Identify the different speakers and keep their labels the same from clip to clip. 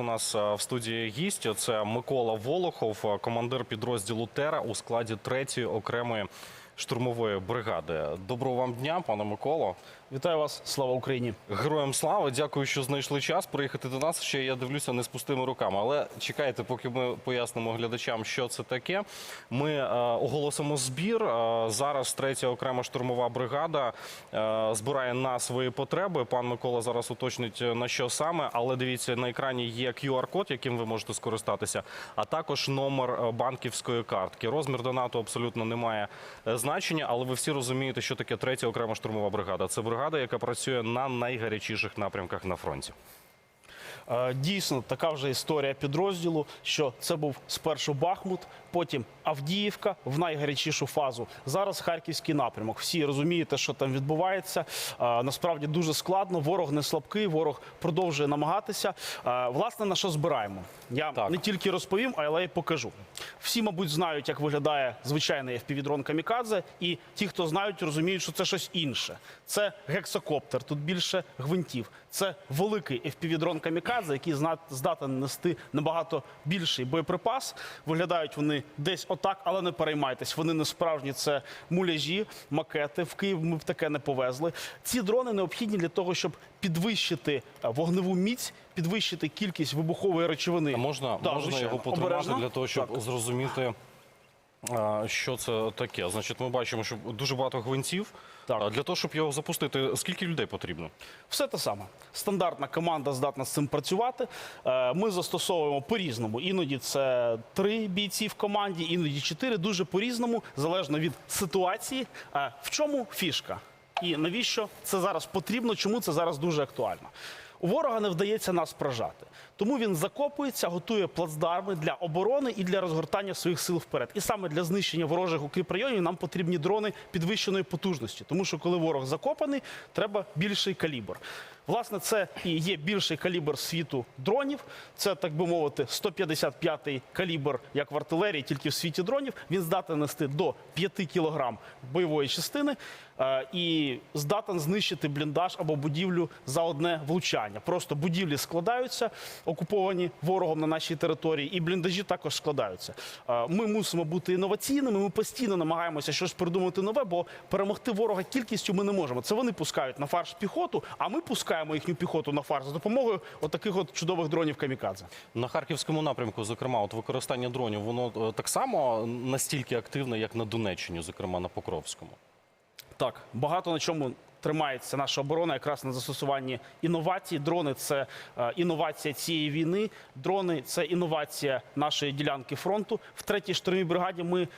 Speaker 1: у нас е, в студії гість. Це Микола Волохов, е, командир підрозділу Тера у складі 3-ї окремої штурмової бригади. Доброго вам дня, пане Миколо.
Speaker 2: Вітаю вас, слава Україні!
Speaker 1: Героям слава, дякую, що знайшли час приїхати до нас. Ще я дивлюся не з пустими руками. Але чекайте, поки ми пояснимо глядачам, що це таке. Ми е, оголосимо збір. Е, зараз третя окрема штурмова бригада е, збирає на свої потреби. Пан Микола зараз уточнить е, на що саме. Але дивіться, на екрані є QR-код, яким ви можете скористатися, а також номер е, банківської картки. Розмір донату абсолютно не має е, значення, але ви всі розумієте, що таке третя окрема штурмова бригада. Це бригада, яка працює на найгарячіших напрямках на фронті.
Speaker 2: Е, Дійсно, така вже історія підрозділу, що це був спершу Бахмут, потім Авдіївка в найгарячішу фазу. Зараз харківський напрямок. Всі розумієте, що там відбувається. Е, Насправді дуже складно. Ворог не слабкий, ворог продовжує намагатися. Е, Власне, на що збираємо? Я
Speaker 1: Так.
Speaker 2: не тільки розповім, але й покажу. Всі, мабуть, знають, як виглядає звичайний FPV-дрон Камікадзе, і ті, хто знають, розуміють, що це щось інше. Це гексакоптер, тут більше гвинтів. Це великий FPV-дрон Камікадзе, який зна- здатен нести набагато більший боєприпас. Виглядають вони десь отак, але не переймайтесь. Вони не справжні, це муляжі, макети. В Київ ми в таке не повезли. Ці дрони необхідні для того, щоб підвищити е, вогневу міць, підвищити кількість вибухової речовини.
Speaker 1: А можна,
Speaker 2: Да,
Speaker 1: можна його потримати
Speaker 2: Обережно.
Speaker 1: для того, щоб
Speaker 2: Так.
Speaker 1: зрозуміти, а, що це таке. Значить, ми бачимо, що дуже багато гвинтів.
Speaker 2: Так.
Speaker 1: А Для того, щоб його запустити, скільки людей потрібно?
Speaker 2: Все те саме. Стандартна команда здатна з цим працювати. Е, Ми застосовуємо по-різному. Іноді це три бійці в команді, іноді чотири. Дуже по-різному, залежно від ситуації. Е, В чому фішка? І навіщо це зараз потрібно? Чому це зараз дуже актуально? У ворога не вдається нас прожати. Тому він закопується, готує плацдарми для оборони і для розгортання своїх сил вперед. І саме для знищення ворожих укріпрайонів нам потрібні дрони підвищеної потужності. Тому що коли ворог закопаний, треба більший калібр. Власне, це і є більший калібр світу дронів. Це, так би мовити, 155-й калібр, як в артилерії, тільки в світі дронів. Він здатен нести до 5 кілограм бойової частини і здатен знищити бліндаж або будівлю за одне влучання. Просто будівлі складаються, окуповані ворогом на нашій території, і бліндажі також складаються. Е, Ми мусимо бути інноваційними. Ми постійно намагаємося щось придумати нове, бо перемогти ворога кількістю ми не можемо. Це вони пускають на фарш піхоту, а ми пускаємо їхню піхоту на фарш за допомогою отаких от чудових дронів камікадзе.
Speaker 1: На харківському напрямку, зокрема, от використання дронів, воно е, так само настільки активне, як на Донеччині, зокрема на Покровському.
Speaker 2: Так, багато на чому тримається наша оборона, якраз на застосуванні інновацій. Дрони це е, інновація цієї війни. Дрони це інновація нашої ділянки фронту. В третій штурмій бригаді ми.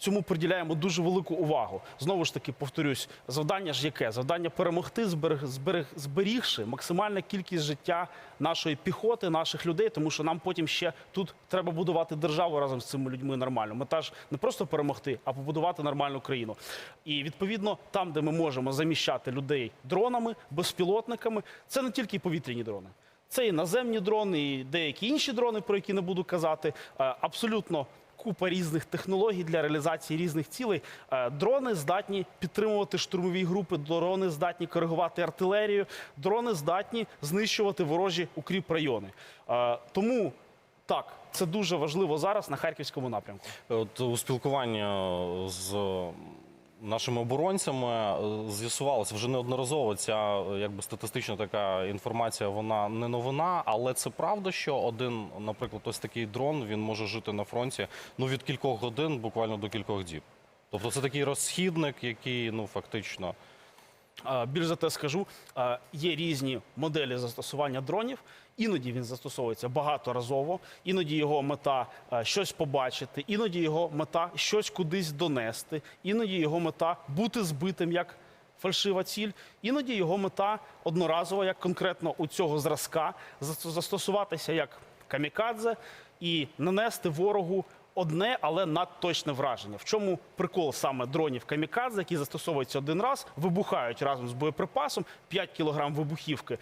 Speaker 2: Цьому приділяємо дуже велику увагу. Знову ж таки, повторюсь, завдання ж яке? Завдання перемогти, зберег, зберег, зберігши максимальну кількість життя нашої піхоти, наших людей, тому що нам потім ще тут треба будувати державу разом з цими людьми нормально. Мета ж не просто перемогти, а побудувати нормальну країну. І відповідно, там, де ми можемо заміщати людей дронами, безпілотниками, це не тільки повітряні дрони. Це і наземні дрони, і деякі інші дрони, про які не буду казати. Е, Абсолютно купа різних технологій для реалізації різних цілей. Е, Дрони здатні підтримувати штурмові групи, дрони здатні коригувати артилерію, дрони здатні знищувати ворожі укріп райони. Е, Тому так, це дуже важливо зараз на харківському напрямку.
Speaker 1: От у спілкуванні з нашими оборонцями е, з'ясувалося вже неодноразово. Ця е, якби статистична така інформація, вона не новина, але це правда, що один, наприклад, ось такий дрон він може жити на фронті ну від кількох годин буквально до кількох діб. Тобто це такий розхідник, який ну фактично.
Speaker 2: Більш за те скажу, є різні моделі застосування дронів. Іноді він застосовується багаторазово, іноді його мета щось побачити, іноді його мета щось кудись донести, іноді його мета бути збитим як фальшива ціль, іноді його мета одноразова, як конкретно у цього зразка, зас- застосуватися як камікадзе і нанести ворогу одне, але надточне враження. В чому прикол саме дронів камікадзе, які застосовуються один раз, вибухають разом з боєприпасом 5 кілограм вибухівки.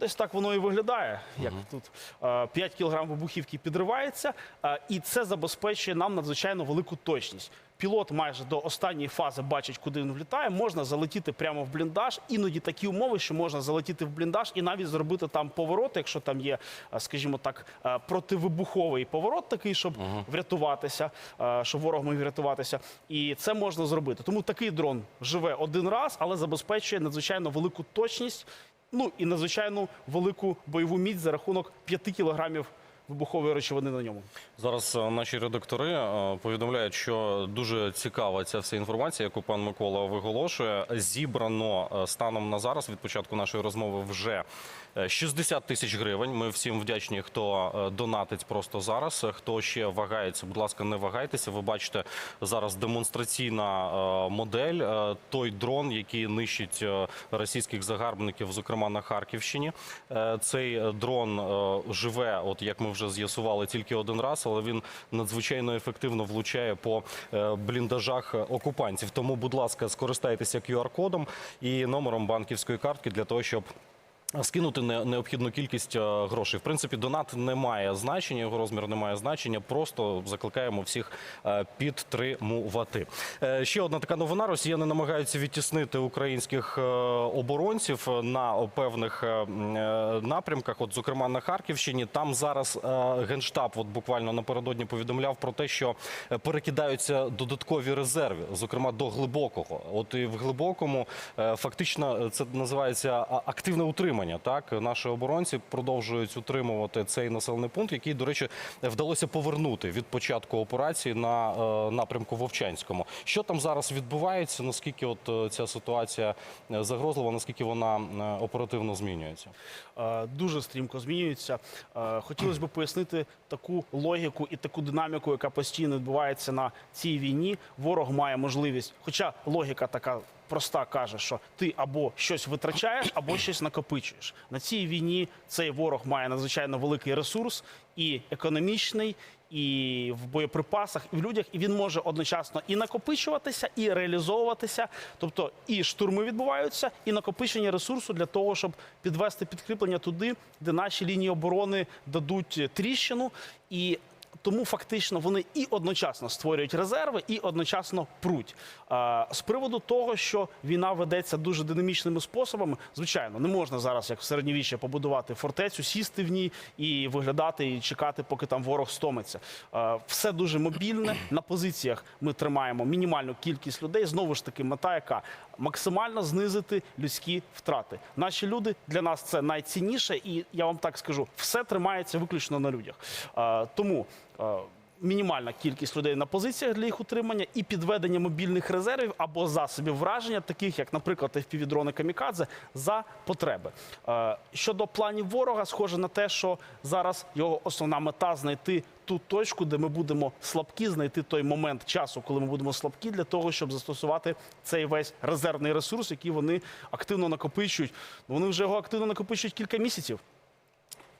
Speaker 2: Десь так воно і виглядає, як тут е, 5 кілограм вибухівки підривається, е, і це забезпечує нам надзвичайно велику точність. Пілот майже до останньої фази бачить, куди він влітає. Можна залетіти прямо в бліндаж. Іноді такі умови, що можна залетіти в бліндаж і навіть зробити там поворот, якщо там є, е, скажімо так, е, противибуховий поворот, такий, щоб врятуватися, е, щоб ворог міг врятуватися. І це можна зробити. Тому такий дрон живе один раз, але забезпечує надзвичайно велику точність. Ну і надзвичайно велику бойову міць за рахунок 5 кілограмів вибухової речовини на ньому.
Speaker 1: Зараз е, наші редактори е, повідомляють, що дуже цікава ця вся інформація, яку пан Микола виголошує. Зібрано е, станом на зараз від початку нашої розмови вже 60 тисяч гривень. Ми всім вдячні, хто е, донатить просто зараз. Е, Хто ще вагається, будь ласка, не вагайтеся. Ви бачите зараз демонстраційна е, модель. е, Той дрон, який нищить е, російських загарбників, зокрема на Харківщині. Е, Цей е, дрон е, живе, от як ми вже з'ясували, тільки один раз, але він надзвичайно ефективно влучає по е, бліндажах е, окупантів. Тому, будь ласка, скористайтеся QR-кодом і номером банківської картки для того, щоб. Скинути не- необхідну кількість е, грошей. В принципі, донат не має значення, його розмір не має значення. Просто закликаємо всіх е, підтримувати. Е, Ще одна така новина: росіяни намагаються відтіснити українських оборонців на певних напрямках. От, зокрема, на Харківщині. Там зараз генштаб, от буквально напередодні повідомляв про те, що перекидаються додаткові резерви, зокрема до глибокого. От і в глибокому фактично це називається активне утримання. Так наші оборонці продовжують утримувати цей населений пункт, який, до речі, вдалося повернути від початку операції на е, напрямку Вовчанському. Що там зараз відбувається? Наскільки от е, ця ситуація е, загрозлива? Наскільки вона оперативно змінюється?
Speaker 2: Дуже стрімко змінюється. Хотілося б пояснити таку логіку і таку динаміку, яка постійно відбувається на цій війні. Ворог має можливість, хоча логіка така. Проста каже, що ти або щось витрачаєш, або щось накопичуєш. На цій війні цей ворог має надзвичайно великий ресурс і економічний, і в боєприпасах, і в людях, і він може одночасно і накопичуватися, і реалізовуватися. Тобто і штурми відбуваються, і накопичення ресурсу для того, щоб підвести підкріплення туди, де наші лінії оборони дадуть тріщину. І тому фактично вони і одночасно створюють резерви, і одночасно пруть. З приводу того, що війна ведеться дуже динамічними способами, звичайно, не можна зараз, як в середньовіччя, побудувати фортецю, сісти в ній і виглядати і чекати, поки там ворог стомиться. Все дуже мобільне. На позиціях ми тримаємо мінімальну кількість людей. Знову ж таки, мета, яка максимально знизити людські втрати. Наші люди для нас це найцінніше, і я вам так скажу, все тримається виключно на людях. Тому. Е, Мінімальна кількість людей на позиціях для їх утримання і підведення мобільних резервів або засобів враження, таких як, наприклад, FPV-дрони Камікадзе, за потреби. Е, Щодо планів ворога, схоже на те, що зараз його основна мета знайти ту точку, де ми будемо слабкі, знайти той момент часу, коли ми будемо слабкі, для того, щоб застосувати цей весь резервний ресурс, який вони активно накопичують. Вони вже його активно накопичують кілька місяців.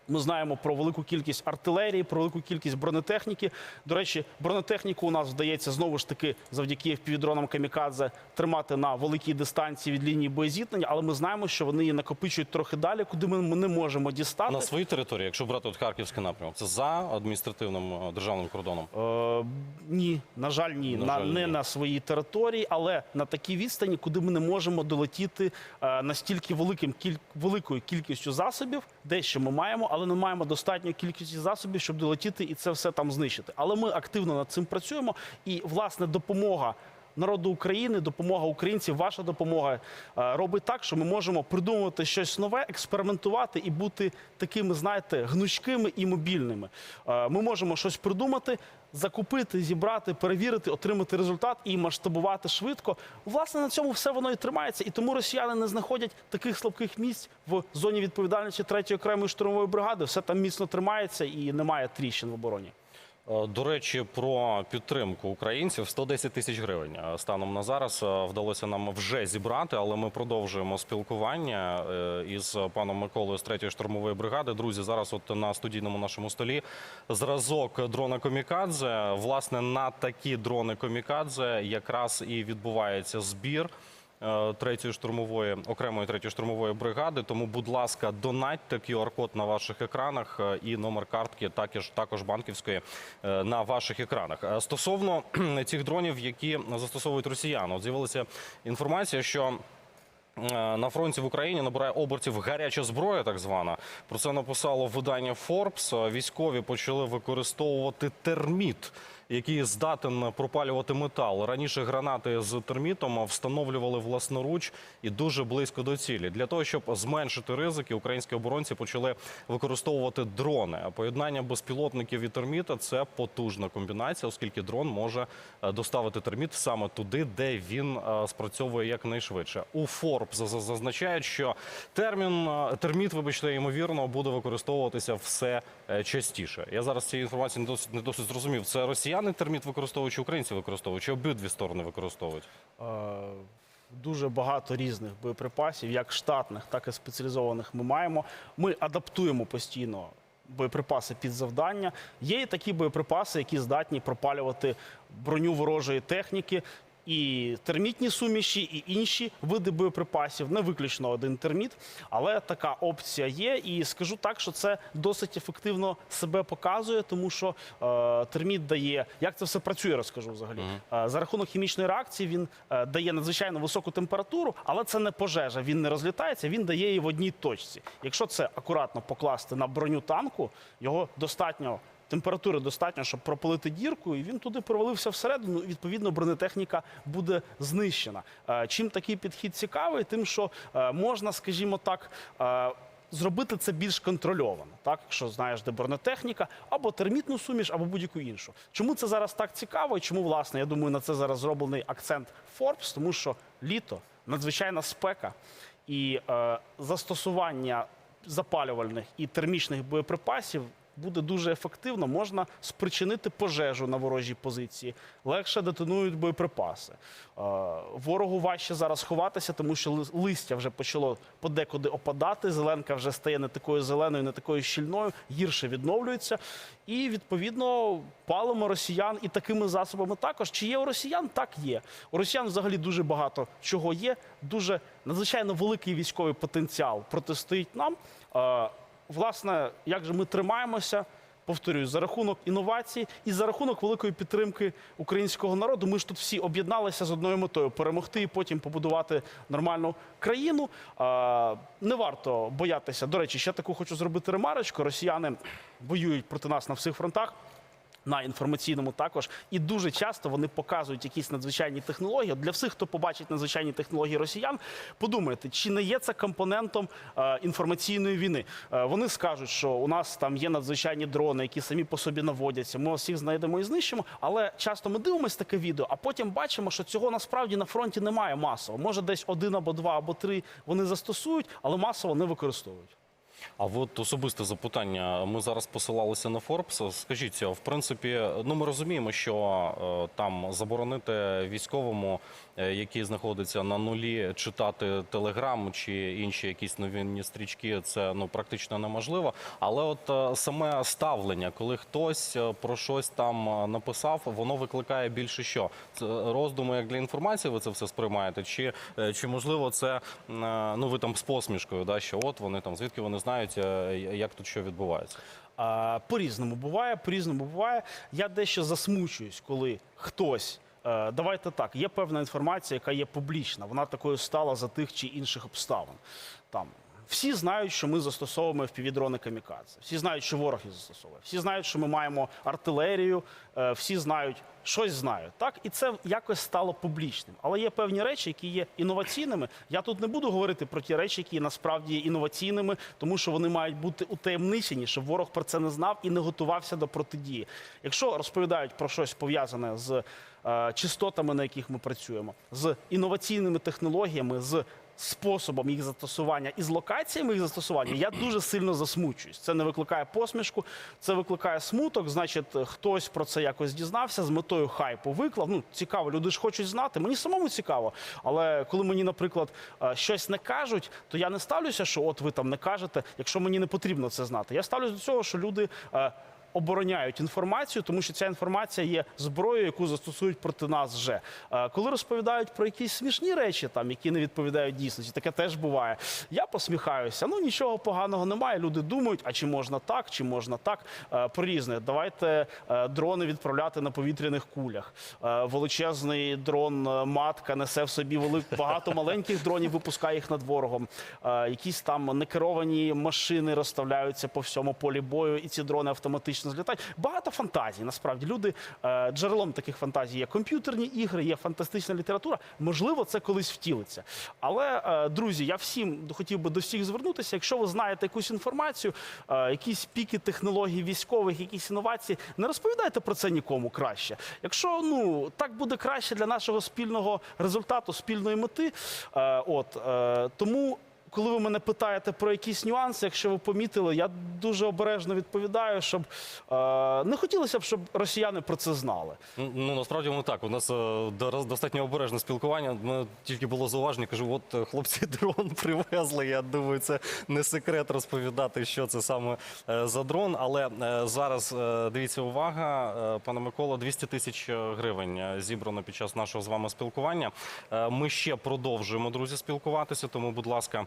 Speaker 2: Ми знаємо про велику кількість артилерії, про велику кількість бронетехніки. До речі, бронетехніку у нас вдається знову ж таки завдяки впівдронам Камікадзе тримати на великій дистанції від лінії боєзіткнення, але ми знаємо, що вони її накопичують трохи далі, куди ми не можемо дістати.
Speaker 1: На своїй території, якщо брати от Харківський напрямок, це за адміністративним е, державним кордоном.
Speaker 2: Е, ні, на жаль, ні.
Speaker 1: На
Speaker 2: На,
Speaker 1: жаль,
Speaker 2: не
Speaker 1: ні.
Speaker 2: на своїй території, але на такій відстані, куди ми не можемо долетіти е, настільки великим кіль... великою кількістю засобів, дещо ми маємо, але не маємо достатньої кількості засобів, щоб долетіти і це все там знищити. Але ми активно над цим працюємо. І власне допомога. Народу України, допомога українців, ваша допомога е, робить так, що ми можемо придумувати щось нове, експериментувати і бути такими, знаєте, гнучкими і мобільними. Е, Ми можемо щось придумати, закупити, зібрати, перевірити, отримати результат і масштабувати швидко. Власне, на цьому все воно і тримається. І тому росіяни не знаходять таких слабких місць в зоні відповідальності 3-ї окремої штурмової бригади. Все там міцно тримається і немає тріщин в обороні.
Speaker 1: Е, До речі, про підтримку українців 110 тисяч гривень е, станом на зараз е, вдалося нам вже зібрати, але ми продовжуємо спілкування із паном Миколою з 3-ї штурмової бригади. Друзі, зараз от на студійному нашому столі зразок дрона Комікадзе. Власне, на такі дрони Комікадзе якраз і відбувається збір. Е, третьої штурмової окремої третьої штурмової бригади. Тому, будь ласка, донатьте QR-код на ваших екранах е, і номер картки, також також банківської е, на ваших екранах. Стосовно цих дронів, які застосовують росіяни, з'явилася інформація, що. На фронті в Україні набирає обертів гаряча зброя, так звана. Про це написало видання Forbes. Військові почали використовувати терміт, який здатен пропалювати метал. Раніше гранати з термітом встановлювали власноруч і дуже близько до цілі. Для того щоб зменшити ризики, українські оборонці почали використовувати дрони. А Поєднання безпілотників і терміта це потужна комбінація, оскільки дрон може е, доставити терміт саме туди, де він е, спрацьовує якнайшвидше. У Forbes за- зазначають, що термін е, терміт, вибачте, ймовірно, буде використовуватися все частіше. Я зараз цієї інформації не досить не досить зрозумів. Це росіяни терміт використовують, чи українці використовують, чи обидві сторони використовують.
Speaker 2: Дуже багато різних боєприпасів, як штатних, так і спеціалізованих. Ми маємо. Ми адаптуємо постійно боєприпаси під завдання. Є і такі боєприпаси, які здатні пропалювати броню ворожої техніки. І термітні суміші, і інші види боєприпасів, не виключно один терміт, але така опція є. І скажу так, що це досить ефективно себе показує, тому що е, терміт дає, як це все працює, розкажу взагалі. Е, за рахунок хімічної реакції він е, дає надзвичайно високу температуру, але це не пожежа. Він не розлітається, він дає її в одній точці. Якщо це акуратно покласти на броню танку, його достатньо. Температури достатньо, щоб пропалити дірку, і він туди провалився всередину. Відповідно бронетехніка буде знищена. Е, Чим такий підхід цікавий? Тим, що е, можна, скажімо так. е, Зробити це більш контрольовано, так якщо знаєш, де бронетехніка, або термітну суміш, або будь-яку іншу. Чому це зараз так цікаво? І чому власне я думаю на це зараз зроблений акцент Forbes? Тому що літо надзвичайна спека і е, застосування запалювальних і термічних боєприпасів буде дуже ефективно. Можна спричинити пожежу на ворожій позиції, легше детонують боєприпаси. Е, ворогу важче зараз ховатися, тому що листя вже почало подекуди опадати. Зеленка вже стає не такою зеленою, не такою щільною, гірше відновлюється. І відповідно палимо росіян і такими засобами також. Чи є у росіян? Так є. У росіян взагалі дуже багато чого є. Дуже надзвичайно великий військовий потенціал протистоїть нам. Власне, як же ми тримаємося? Повторюю, за рахунок інновацій і за рахунок великої підтримки українського народу. Ми ж тут всі об'єдналися з одною метою перемогти і потім побудувати нормальну країну. Не варто боятися. До речі, ще таку хочу зробити ремарочку. Росіяни воюють проти нас на всіх фронтах. На інформаційному також і дуже часто вони показують якісь надзвичайні технології. Для всіх, хто побачить надзвичайні технології росіян, подумайте, чи не є це компонентом е, інформаційної війни. Е, вони скажуть, що у нас там є надзвичайні дрони, які самі по собі наводяться. Ми всіх знайдемо і знищимо. Але часто ми дивимося таке відео, а потім бачимо, що цього насправді на фронті немає масово. Може, десь один або два або три вони застосують, але масово не використовують.
Speaker 1: А от особисте запитання. Ми зараз посилалися на Forbes. Скажіть, в принципі, ну ми розуміємо, що там заборонити військовому, е, який знаходиться на нулі, читати телеграм чи інші якісь новинні стрічки, це ну практично неможливо. Але от е, саме ставлення, коли хтось е, про щось там написав, воно викликає більше що це роздуми як для інформації. Ви це все сприймаєте? Чи, чи можливо це ну ви там з посмішкою, да що от вони там звідки вони знають, е, як тут що відбувається?
Speaker 2: А, По-різному буває, по-різному буває. Я дещо засмучуюсь, коли хтось. е, Давайте так, є певна інформація, яка є публічна. Вона такою стала за тих чи інших обставин. Там всі знають, що ми застосовуємо впівдрони камікадзе. Всі знають, що ворог їх застосовує. Всі знають, що ми маємо артилерію. е, Всі знають, щось знають. Так і це якось стало публічним. Але є певні речі, які є інноваційними. Я тут не буду говорити про ті речі, які насправді є інноваційними, тому що вони мають бути утаємничені, щоб ворог про це не знав і не готувався до протидії. Якщо розповідають про щось пов'язане з е, частотами, на яких ми працюємо, з інноваційними технологіями, з способом їх застосування і з локаціями їх застосування, я дуже сильно засмучуюсь. Це не викликає посмішку, це викликає смуток. Значить, хтось про це якось дізнався з метою хайпу виклав. Ну цікаво, люди ж хочуть знати. Мені самому цікаво. Але коли мені, наприклад, е, щось не кажуть, то я не ставлюся, що от ви там не кажете, якщо мені не потрібно це знати. Я ставлюся до цього, що люди. Обороняють інформацію, тому що ця інформація є зброєю, яку застосують проти нас вже. Е, Коли розповідають про якісь смішні речі, там які не відповідають дійсності, таке теж буває. Я посміхаюся. Ну нічого поганого немає. Люди думають, а чи можна так, чи можна так. Е, Про різне. Давайте е, дрони відправляти на повітряних кулях. Величезний дрон матка несе в собі багато маленьких дронів, випускає їх над ворогом. Якісь там некеровані машини розставляються по всьому полі бою, і ці дрони автоматично злітають. Багато фантазій. Насправді люди е, джерелом таких фантазій є комп'ютерні ігри, є фантастична література. Можливо, це колись втілиться. Але е, друзі, я всім хотів би до всіх звернутися. Якщо ви знаєте якусь інформацію, е, якісь піки технологій військових, якісь інновації, не розповідайте про це нікому краще. Якщо ну так буде краще для нашого спільного результату, спільної мети. От тому. Коли ви мене питаєте про якісь нюанси, якщо ви помітили, я дуже обережно відповідаю, щоб е, не хотілося б, щоб росіяни про це знали.
Speaker 1: Ну насправді воно так. У нас е, достатньо обережне спілкування. Ми тільки було зауваження. Кажу, от е, хлопці дрон привезли. Я думаю, це не секрет розповідати, що це саме е, за дрон. Але е, зараз е, дивіться увага, е, пане Микола, 200 тисяч гривень е, зібрано під час нашого з вами спілкування. Е, Ми ще продовжуємо, друзі, спілкуватися. Тому, будь ласка.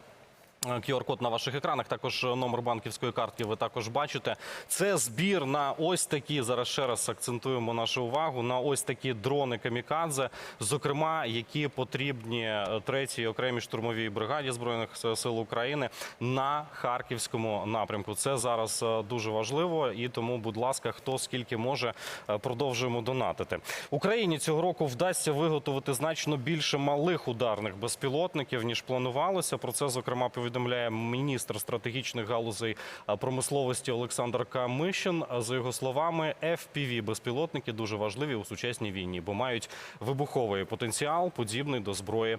Speaker 1: QR-код на ваших екранах, також номер банківської картки ви також бачите. Це збір на ось такі, зараз ще раз акцентуємо нашу увагу, на ось такі дрони камікадзе, зокрема, які потрібні е, третій окремій штурмовій бригаді Збройних сил України на Харківському напрямку. Це зараз е, дуже важливо і тому, будь ласка, хто скільки може, е, продовжуємо донатити. Україні цього року вдасться виготовити значно більше малих ударних безпілотників ніж планувалося. Про це зокрема повідомляє міністр стратегічних галузей промисловості Олександр Камишин. За його словами, fpv безпілотники дуже важливі у сучасній війні, бо мають вибуховий потенціал, подібний до зброї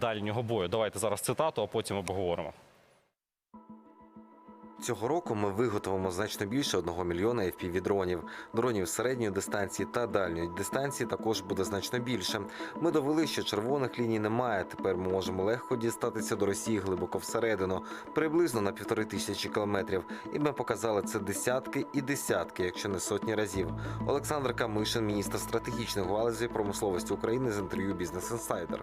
Speaker 1: дальнього бою. Давайте зараз цитату, а потім обговоримо.
Speaker 3: Цього року ми виготовимо значно більше 1 мільйона FPV-дронів. Дронів середньої дистанції та дальньої дистанції також буде значно більше. Ми довели, що червоних ліній немає. Тепер ми можемо легко дістатися до Росії глибоко всередину, приблизно на півтори тисячі кілометрів. І ми показали це десятки і десятки, якщо не сотні разів. Олександр Камишин, міністр стратегічних галузей промисловості України з інтерв'ю Бізнес Інсайдер.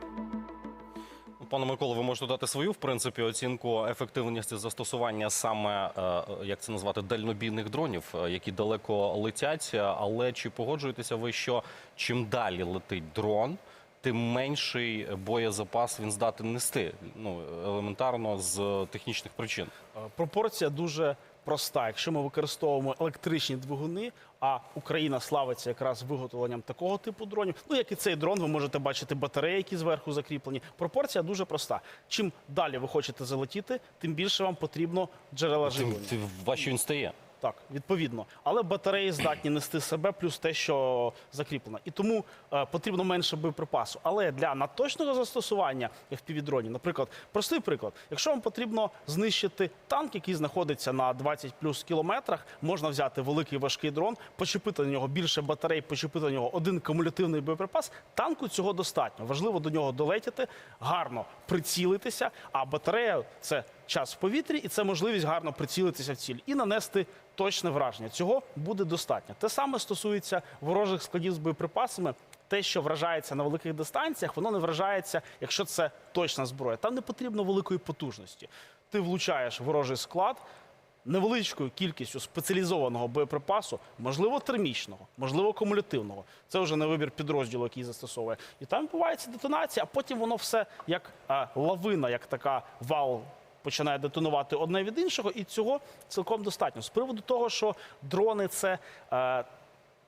Speaker 1: Пане Миколо, ви можете дати свою в принципі оцінку ефективності застосування саме е, як це назвати дальнобійних дронів, е, які далеко летять. Але чи погоджуєтеся ви, що чим далі летить дрон, тим менший боєзапас він здатен нести? Ну елементарно з технічних причин.
Speaker 2: Е, Пропорція дуже проста. Якщо ми використовуємо електричні двигуни, а Україна славиться якраз виготовленням такого типу дронів, ну як і цей дрон, ви можете бачити батареї, які зверху закріплені. Пропорція дуже проста. Чим далі ви хочете залетіти, тим більше вам потрібно джерела живлення.
Speaker 1: Ти, ти, важче він стає.
Speaker 2: Так, відповідно. Але батареї здатні нести себе плюс те, що закріплено. І тому е, потрібно менше боєприпасу. Але для надточного застосування FPV-дронів, наприклад, простий приклад, якщо вам потрібно знищити танк, який знаходиться на 20 плюс кілометрах, можна взяти великий важкий дрон, почепити на нього більше батарей, почепити на нього один кумулятивний боєприпас. Танку цього достатньо. Важливо до нього долетіти, гарно прицілитися. А батарея це час в повітрі, і це можливість гарно прицілитися в ціль і нанести точне враження. Цього буде достатньо. Те саме стосується ворожих складів з боєприпасами. Те, що вражається на великих дистанціях, воно не вражається, якщо це точна зброя. Там не потрібно великої потужності. Ти влучаєш ворожий склад невеличкою кількістю спеціалізованого боєприпасу, можливо, термічного, можливо, кумулятивного. Це вже на вибір підрозділу, який застосовує. І там відбувається детонація, а потім воно все як а, лавина, як така вал починає детонувати одне від іншого, і цього цілком достатньо. З приводу того, що дрони це е,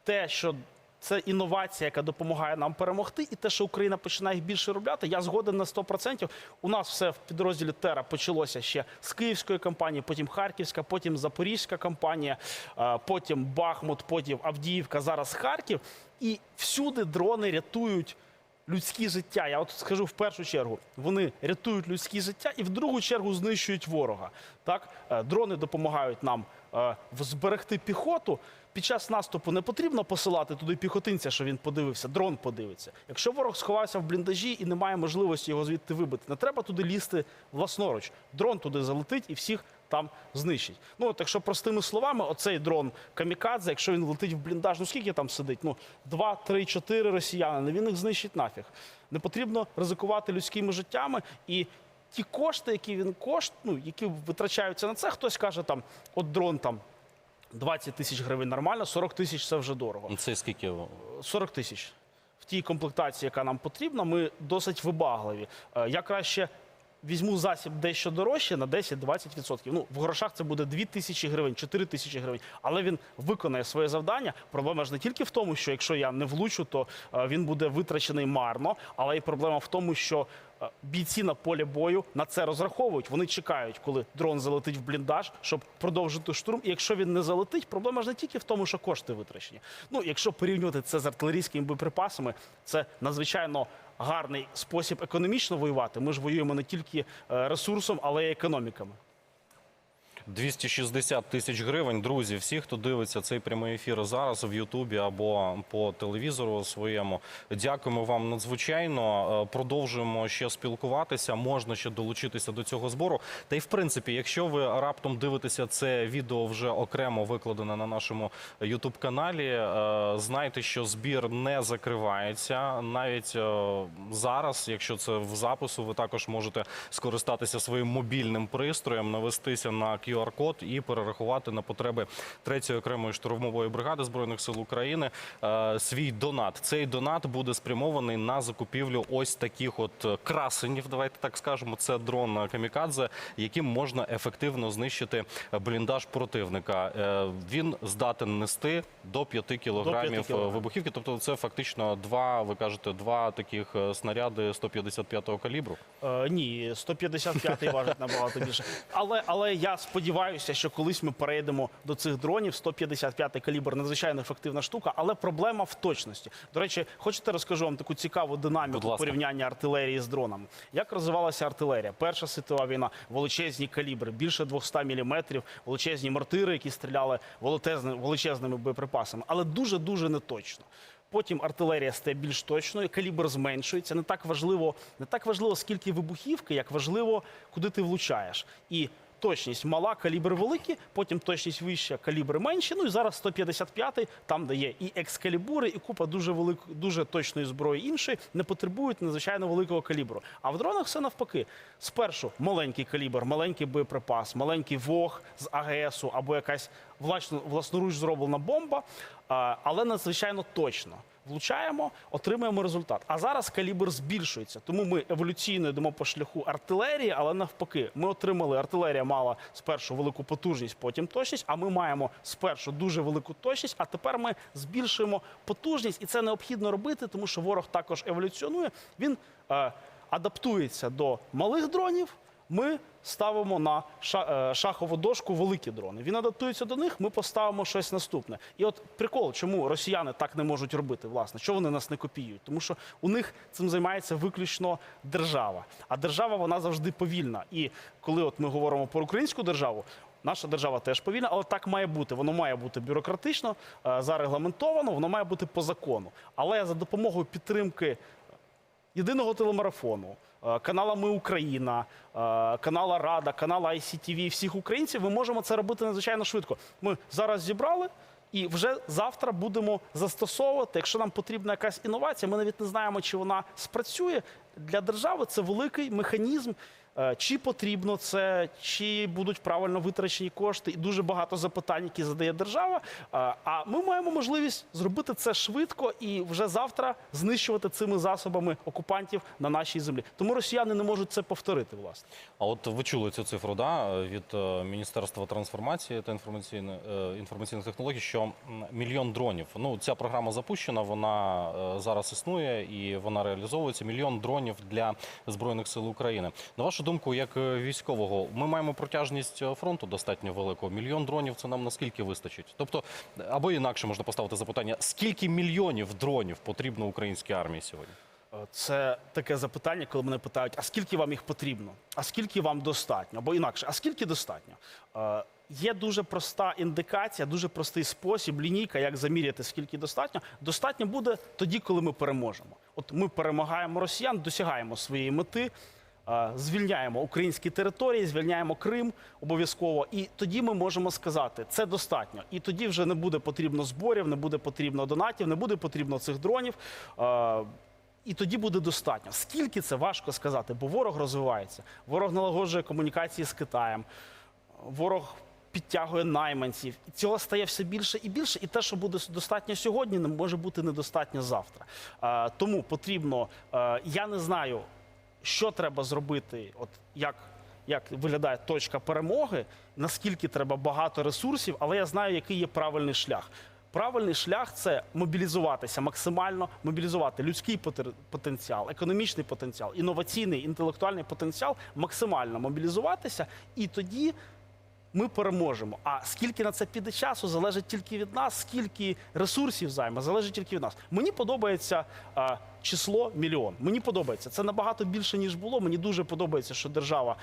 Speaker 2: те, що це інновація, яка допомагає нам перемогти, і те, що Україна починає їх більше робляти, я згоден на 100%. У нас все в підрозділі Тера почалося ще з київської кампанії, потім Харківська, потім Запорізька кампанія, е, потім Бахмут, потім Авдіївка, зараз Харків. І всюди дрони рятують людські життя. Я от скажу в першу чергу, вони рятують людські життя і в другу чергу знищують ворога. Так, Е, дрони допомагають нам е, зберегти піхоту. Під час наступу не потрібно посилати туди піхотинця, що він подивився, дрон подивиться. Якщо ворог сховався в бліндажі і немає можливості його звідти вибити, не треба туди лізти власноруч. Дрон туди залетить і всіх там знищить. Ну от якщо простими словами, оцей дрон камікадзе, якщо він летить в бліндаж, ну скільки там сидить? Ну два, три, чотири росіяни, він їх знищить нафіг. Не потрібно ризикувати людськими життями і. Ті кошти, які він кошт, ну, які витрачаються на це, хтось каже, там, от дрон там 20 тисяч гривень нормально, 40 тисяч це вже дорого.
Speaker 1: Це скільки
Speaker 2: 40 тисяч. В тій комплектації, яка нам потрібна, ми досить вибагливі. Е, Я краще візьму засіб дещо дорожче на 10-20%. Ну, в грошах це буде 2 тисячі гривень, 4 тисячі гривень. Але він виконає своє завдання. Проблема ж не тільки в тому, що якщо я не влучу, то е, він буде витрачений марно. Але і проблема в тому, що е, бійці на полі бою на це розраховують. Вони чекають, коли дрон залетить в бліндаж, щоб продовжити штурм. І якщо він не залетить, проблема ж не тільки в тому, що кошти витрачені. Ну, якщо порівнювати це з артилерійськими боєприпасами, це надзвичайно гарний спосіб економічно воювати. Ми ж воюємо не тільки е, ресурсом, але й економіками.
Speaker 1: 260 тисяч гривень. Друзі, всі, хто дивиться цей прямий ефір зараз в Ютубі або по телевізору своєму, дякуємо вам надзвичайно. Е, Продовжуємо ще спілкуватися. Можна ще долучитися до цього збору. Та й в принципі, якщо ви раптом дивитеся це відео вже окремо викладене на нашому Ютуб каналі, знайте, що збір не закривається навіть е, зараз. Якщо це в запису, ви також можете скористатися своїм мобільним пристроєм, навестися на QR-код і перерахувати на потреби 3-ї окремої штурмової бригади збройних сил України е, свій донат. Цей донат буде спрямований на закупівлю ось таких от е, красенів. Давайте так скажемо. Це дрон камікадзе, яким можна ефективно знищити бліндаж противника. Е, Він здатен нести до 5 кілограмів вибухівки. Тобто, це фактично два. Ви кажете, два таких снаряди 155-го калібру.
Speaker 2: Е, ні, 155-й важить набагато більше. Але, але я сподіваюся, що колись ми перейдемо до цих дронів. 155-й калібр надзвичайно ефективна штука, але проблема в точності. До речі, хочете розкажу вам таку цікаву динаміку порівняння артилерії з дронами. Як розвивалася артилерія? Перша світова війна, величезні калібри, більше 200 мм, величезні мортири, які стріляли величезними боєприпасами, але дуже дуже неточно. Потім артилерія стає більш точною, калібр зменшується. Не так важливо, не так важливо, скільки вибухівки, як важливо, куди ти влучаєш. І точність мала, калібр великий, потім точність вища, калібри менші. Ну і зараз 155-й, там де є і екскалібури, і купа дуже велик, дуже точної зброї іншої, не потребують надзвичайно великого калібру. А в дронах все навпаки. Спершу маленький калібр, маленький боєприпас, маленький вог з АГСу або якась власно- власноруч зроблена бомба, але надзвичайно точно. Влучаємо, отримуємо результат. А зараз калібр збільшується. Тому ми еволюційно йдемо по шляху артилерії, але навпаки, ми отримали артилерія мала спершу велику потужність, потім точність. А ми маємо спершу дуже велику точність. А тепер ми збільшуємо потужність, і це необхідно робити, тому що ворог також еволюціонує. Він е, адаптується до малих дронів. Ми ставимо на е, шахову дошку великі дрони. Він адаптується до них, ми поставимо щось наступне. І от прикол, чому росіяни так не можуть робити, власне, що вони нас не копіюють? Тому що у них цим займається виключно держава. А держава вона завжди повільна. І коли от ми говоримо про українську державу. Наша держава теж повільна, але так має бути. Воно має бути бюрократично, е, зарегламентовано, воно має бути по закону. Але за допомогою підтримки єдиного телемарафону, канала Ми Україна, е, канала Рада, канала ICTV, всіх українців, ми можемо це робити надзвичайно швидко. Ми зараз зібрали. І вже завтра будемо застосовувати. Якщо нам потрібна якась інновація, ми навіть не знаємо, чи вона спрацює для держави. Це великий механізм. Е, Чи потрібно це, чи будуть правильно витрачені кошти, і дуже багато запитань, які задає держава. Е, А ми маємо можливість зробити це швидко і вже завтра знищувати цими засобами окупантів на нашій землі. Тому росіяни не можуть це повторити. Власне,
Speaker 1: А от ви чули цю цифру да, від е, Міністерства трансформації та інформаційної інформаційних технологій, що мільйон дронів. Ну ця програма запущена, вона зараз існує і вона реалізовується. Мільйон дронів для збройних сил України. На вашу думку, як е, військового, ми маємо протяжність е, фронту достатньо велику. Мільйон дронів це нам наскільки вистачить? Тобто, або інакше можна поставити запитання: скільки мільйонів дронів потрібно українській армії сьогодні?
Speaker 2: Е, це таке запитання, коли мене питають: а скільки вам їх потрібно? А скільки вам достатньо? Або інакше, а скільки достатньо? Е, Є дуже проста індикація, дуже простий спосіб, лінійка, як заміряти, скільки достатньо. Достатньо буде тоді, коли ми переможемо. От ми перемагаємо росіян, досягаємо своєї мети. Е, звільняємо українські території, звільняємо Крим обов'язково. І тоді ми можемо сказати, це достатньо. І тоді вже не буде потрібно зборів, не буде потрібно донатів, не буде потрібно цих дронів. Е, і тоді буде достатньо. Скільки це важко сказати, бо ворог розвивається. Ворог налагоджує комунікації з Китаєм. Ворог підтягує найманців. Цього стає все більше і більше. І те, що буде достатньо сьогодні, не може бути недостатньо завтра. Е, тому потрібно, я не знаю, що треба зробити, от як. Як виглядає точка перемоги, наскільки треба багато ресурсів, але я знаю, який є правильний шлях. Правильний шлях це мобілізуватися максимально, мобілізувати людський потенціал, економічний потенціал, інноваційний, інтелектуальний потенціал, максимально мобілізуватися, і тоді ми переможемо. А скільки на це піде часу, залежить тільки від нас, скільки ресурсів займе, залежить тільки від нас. Мені подобається число мільйон. Мені подобається. Це набагато більше, ніж було. Мені дуже подобається, що держава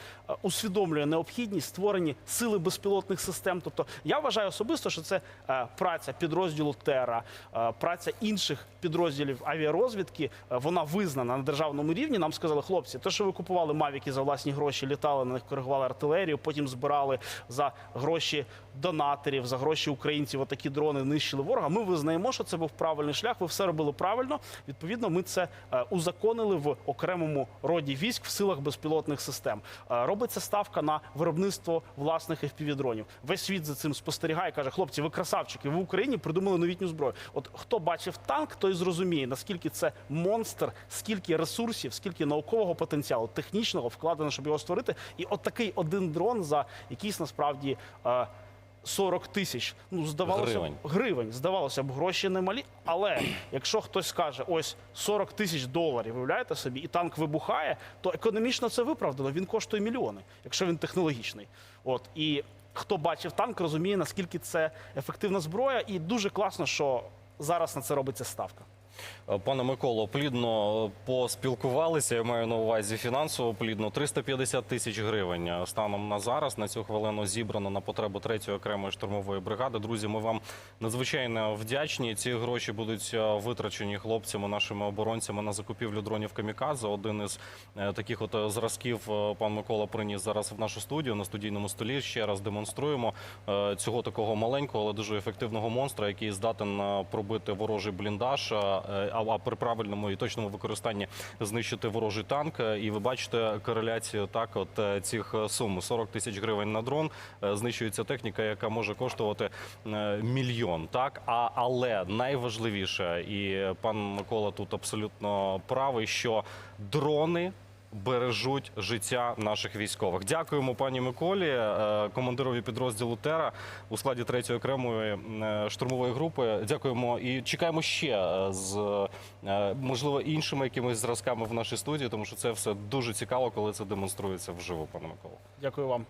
Speaker 2: усвідомлює необхідність створені сили безпілотних систем. Тобто я вважаю особисто, що це е, праця підрозділу Тера, е, праця інших підрозділів авіарозвідки. е, Вона визнана на державному рівні. Нам сказали, хлопці, те, що ви купували мавіки за власні гроші, літали на них, коригували артилерію, потім збирали за гроші донаторів, за гроші українців. Отакі дрони нищили ворога. Ми визнаємо, що це був правильний шлях. Ви все робили правильно. Відповідно, ми це е, узаконили в окремому роді військ в силах безпілотних систем. Е, Робиться ставка на виробництво власних FPV-дронів. Весь світ за цим спостерігає. каже: хлопці, ви красавчики, ви в Україні придумали новітню зброю. От хто бачив танк, той зрозуміє, наскільки це монстр, скільки ресурсів, скільки наукового потенціалу, технічного вкладено, щоб його створити. І от такий один дрон за якісь насправді. Е, 40 тисяч. Ну, здавалося
Speaker 1: Гривень.
Speaker 2: б, гривень. Здавалося б, гроші немалі. Але якщо хтось скаже, ось 40 тисяч доларів, виявляєте собі, і танк вибухає, то економічно це виправдано. Він коштує мільйони, якщо він технологічний. От і хто бачив танк, розуміє, наскільки це ефективна зброя, і дуже класно, що зараз на це робиться ставка.
Speaker 1: Пане Миколо, плідно поспілкувалися. Я маю на увазі фінансово плідно 350 тисяч гривень станом на зараз. На цю хвилину зібрано на потребу третьої окремої штурмової бригади. Друзі, ми вам надзвичайно вдячні. Ці гроші будуть е, витрачені хлопцями, нашими оборонцями на закупівлю дронів Камікадзе. Один із е, таких от е, зразків пан Микола приніс зараз в нашу студію на студійному столі. Ще раз демонструємо цього такого маленького, але дуже ефективного монстра, який здатен пробити ворожий бліндаж, а, а при правильному і точному використанні знищити ворожий танк. Е, І ви бачите кореляцію так, от е, цих е, сум 40 тисяч гривень на дрон. е, Знищується техніка, яка може коштувати е, мільйон. Так, а але найважливіше, і пан Микола тут абсолютно правий, що дрони. Бережуть життя наших військових. Дякуємо пані Миколі, е, командирові підрозділу Тера у складі третьої окремої е, штурмової групи. Дякуємо і чекаємо ще е, з можливо іншими якимись зразками в нашій студії, тому що це все дуже цікаво, коли це демонструється вживу, пане Микола.
Speaker 2: Дякую вам.